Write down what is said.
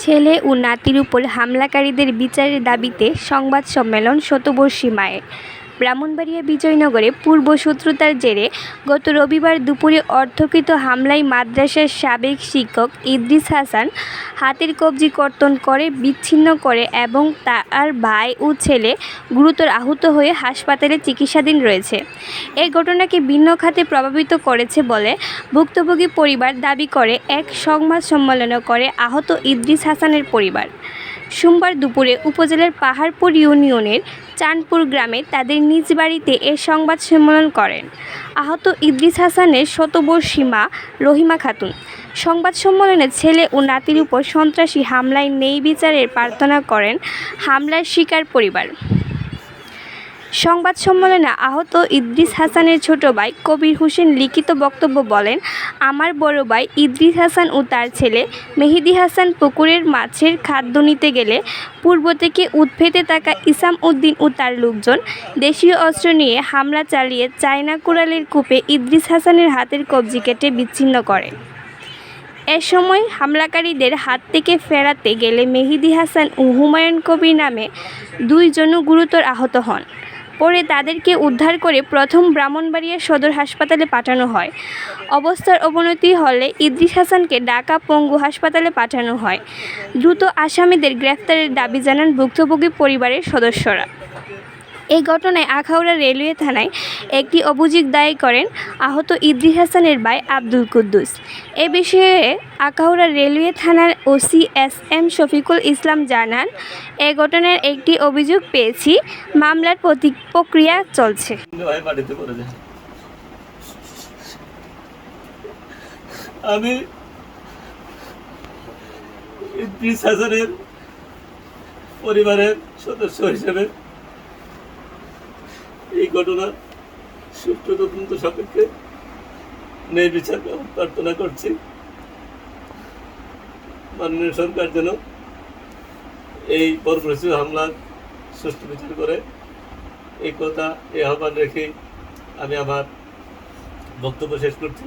ছেলে ও নাতির উপর হামলাকারীদের বিচারের দাবিতে সংবাদ সম্মেলন শতবর্ষী মায়ের। ব্রাহ্মণবাড়িয়া বিজয়নগরে পূর্ব শত্রুতার জেরে গত রবিবার দুপুরে অর্থকৃত হামলায় মাদ্রাসার সাবেক শিক্ষক ইদ্রিস হাসান হাতের কবজি কর্তন করে, বিচ্ছিন্ন করে এবং তার ভাই ও ছেলে গুরুতর আহত হয়ে হাসপাতালে চিকিৎসাধীন রয়েছে। এই ঘটনাকে ভিন্ন খাতে প্রভাবিত করেছে বলে ভুক্তভোগী পরিবার দাবি করে। এক সংবাদ সম্মেলন করে আহত ইদ্রিস হাসানের পরিবার। সোমবার দুপুরে উপজেলার পাহাড়পুর ইউনিয়নের চাঁদপুর গ্রামে তাদের নিজ বাড়িতে এ সংবাদ সম্মেলন করেন। আহত ইদ্রিস হাসানের শতবর্ষী মা রহিমা খাতুন। সংবাদ সম্মেলনে ছেলে ও নাতির উপর সন্ত্রাসী হামলায় নেই বিচারের প্রার্থনা করেন হামলার শিকার পরিবার। সংবাদ সম্মেলনে আহত ইদ্রিস হাসানের ছোট ভাই কবির হোসেন লিখিত বক্তব্য বলেন, আমার বড় ভাই ইদ্রিস হাসান ও তার ছেলে মেহেদি হাসান পুকুরের মাছের খাদ্য নিতে গেলে পূর্ব থেকে উৎফেতে থাকা ইসাম উদ্দিন ও তার লোকজন দেশীয় অস্ত্র নিয়ে হামলা চালিয়ে চায়না কুড়ালের কূপে ইদ্রিস হাসানের হাতের কবজি কেটে বিচ্ছিন্ন করে। এ সময় হামলাকারীদের হাত থেকে ফেরাতে গেলে মেহিদি হাসান ও হুমায়ুন কবির নামে দুইজনও গুরুতর আহত হন। পরে তাদেরকে উদ্ধার করে প্রথম ব্রাহ্মণবাড়িয়া সদর হাসপাতালে পাঠানো হয়। অবস্থার অবনতি হলে ইদ্রিস হাসানকে ডাকা পঙ্গু হাসপাতালে পাঠানো হয়। দ্রুত আসামিদের গ্রেফতারের দাবি জানান ভুক্তভোগী পরিবারের সদস্যরা। এই ঘটনায় আখাউড়া রেলওয়ে থানায় একটি অভিযোগ দায়ের করেন আহত ইদ্রিস হাসানের ভাই আব্দুল কুদ্দুস। এ বিষয়ে আখাউড়া রেলওয়ে থানার OC S M Shafiqul Islam জানান, এ ঘটনার একটি অভিযোগ পেয়েছি, মামলার প্রক্রিয়া চলছে। আমি পরিবারের সদস্য হিসেবে এই ঘটনার সুষ্ঠু তদন্ত সাপেক্ষে ন্যায় বিচার প্রার্থনা করছি। মাননীয় সরকার যেন এই বর্বরচিত হামলার সুষ্ঠু বিচার করে। এই কথা, এই আহ্বান রেখে আমি আমার বক্তব্য শেষ করছি।